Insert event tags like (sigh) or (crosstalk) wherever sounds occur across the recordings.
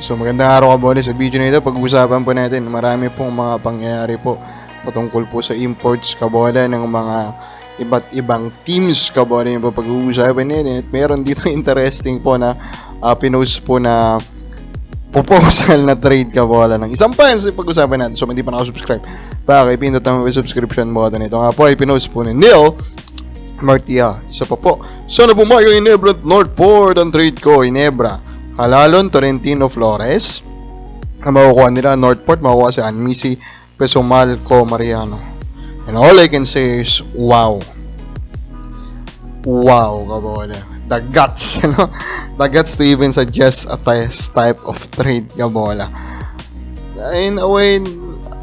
So magandang araw kabole sa video na ito. Pag-uusapan po natin, marami pong mga pangyayari po patungkol po sa imports kabole ng mga iba't ibang teams kabole yung pag-uusapan natin. At meron dito (laughs) interesting po na uh, pinost po na proposal na trade kabole ng isang fans yung pag-usapan natin. So hindi pa nakasubscribe, baka ipindot naman yung subscription button. Ito nga po ay pinost po ni Neil Martia. Isa pa po. Sana bumayo Inebra at Northport ang trade ko. Inebra. Halalon, Torrentino, Flores. Ang makukuha nila, Northport, makukuha si Anmisi, Pesomalco, Mariano. And all I can say is, wow. Wow, kabole. The guts, (laughs) ano? The guts to even suggest a type of trade, kabola. In a way,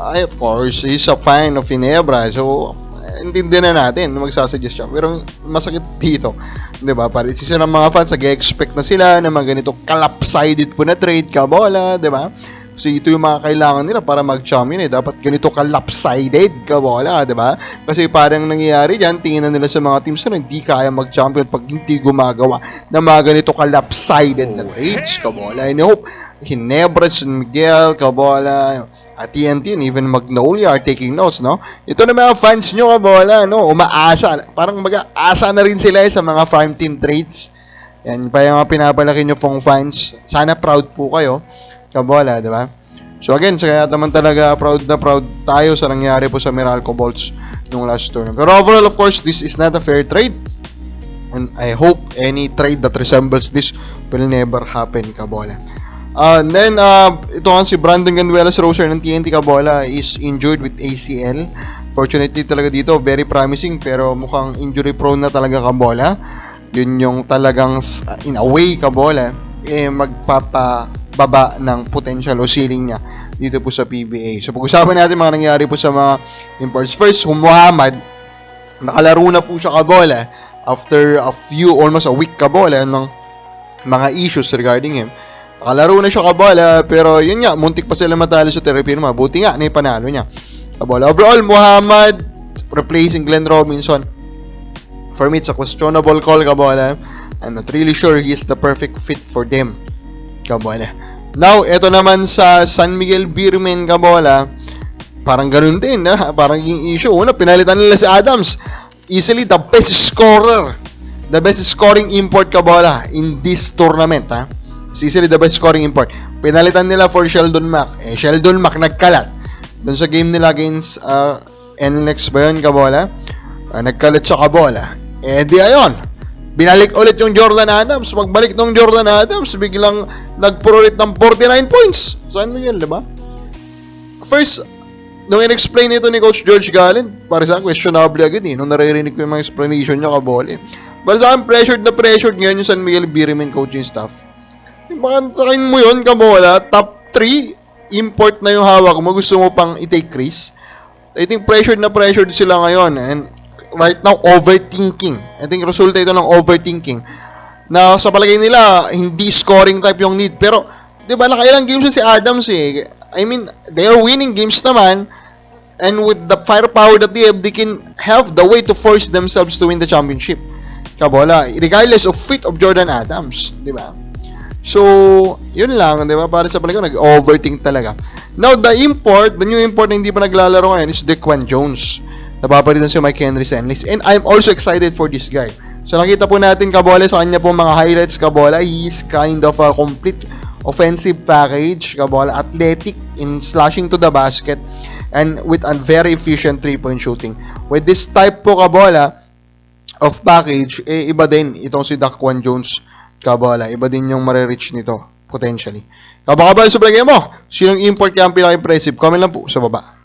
I, of course, he's a fan of Inebra, so intindihan na natin na magsasuggest siya. Pero masakit dito, 'di ba? Para isa ng mga fans nag-expect na sila ng mga ganito kalapsided po na trade kabola, 'di ba? Kasi ito yung mga kailangan nila para mag-champion eh. Dapat ganito ka-lopsided ka bola, di ba? Kasi parang nangyayari dyan, tingin na nila sa mga teams na hindi kaya mag-champion pag hindi gumagawa ng mga ganito ka-lopsided na trades, kabola. And I hope Hinebra, San Miguel, Kabola, at TNT, and even Magnolia are taking notes, no? Ito na mga fans nyo, Kabola, no? Umaasa, parang mag-aasa na rin sila eh, sa mga farm team trades. Yan pa yung mga pinapalaki nyo pong fans. Sana proud po kayo. Kabola, di ba? So again, kaya naman talaga proud na proud tayo sa nangyari po sa Meralco Bolts nung last tournament. Pero overall, of course, this is not a fair trade. And I hope any trade that resembles this will never happen, Kabola. Uh, and then, uh, ito nga si Brandon Ganuelas Roser ng TNT Kabola is injured with ACL. Fortunately talaga dito, very promising pero mukhang injury prone na talaga Kabola. Yun yung talagang in a way Kabola, eh magpapababa ng potential o ceiling niya dito po sa PBA. So pag-usapan natin mga nangyari po sa mga imports. First, kung Muhammad, nakalaro na po siya Kabola after a few, almost a week Kabola ng mga issues regarding him. Nakalaro na siya kabola, pero yun nga, muntik pa sila matalo sa Terrapirma. Buti nga, naipanalo niya. Kabola. Overall, Muhammad replacing Glenn Robinson. For me, it's a questionable call, kabola. I'm not really sure he is the perfect fit for them. Kabola. Now, ito naman sa San Miguel Beerman, kabola. Parang ganun din, ha? Parang yung issue. Una, pinalitan nila si Adams. Easily the best scorer. The best scoring import, kabola, in this tournament, ha? easily the best scoring import. Pinalitan nila for Sheldon Mack. Eh, Sheldon Mack nagkalat. Doon sa game nila against uh, NLEX ba yun, Kabola? Uh, nagkalat siya Kabola. Eh, di ayon. Binalik ulit yung Jordan Adams. Pagbalik ng Jordan Adams, biglang nagpurulit ng 49 points. Saan mo yun, di ba? First, nung in-explain ito ni Coach George Gallen, para sa akin, questionable agad eh. Nung naririnig ko yung mga explanation niya, Kabola. Eh. Para sa akin, pressured na pressured ngayon yung San Miguel Birimen coaching staff. Baka mo yun, Kabola, top 3, import na yung hawak mo, gusto mo pang i-take risk. I think pressured na pressured sila ngayon. And right now, overthinking. I think resulta ito ng overthinking. Na sa palagay nila, hindi scoring type yung need. Pero, di ba, nakailang games si Adams eh. I mean, they are winning games naman. And with the firepower that they have, they can have the way to force themselves to win the championship. Kabola, regardless of fit of Jordan Adams, di ba? So, yun lang, di ba? Para sa palagay ko, nag-overthink talaga. Now, the import, the new import na hindi pa naglalaro ngayon is Dequan Jones. Napapalitan si Mike Henry sa Enlis. And I'm also excited for this guy. So, nakita po natin Kabola sa kanya po mga highlights Kabola. He is kind of a complete offensive package. Kabola, athletic in slashing to the basket and with a very efficient three-point shooting. With this type po Kabola of package, eh, iba din itong si Daquan Jones Kabola, iba din yung marireach nito, potentially. Kabaka ba sa palagay mo? Sinong import kaya ang pinaka-impressive? Comment lang po sa baba.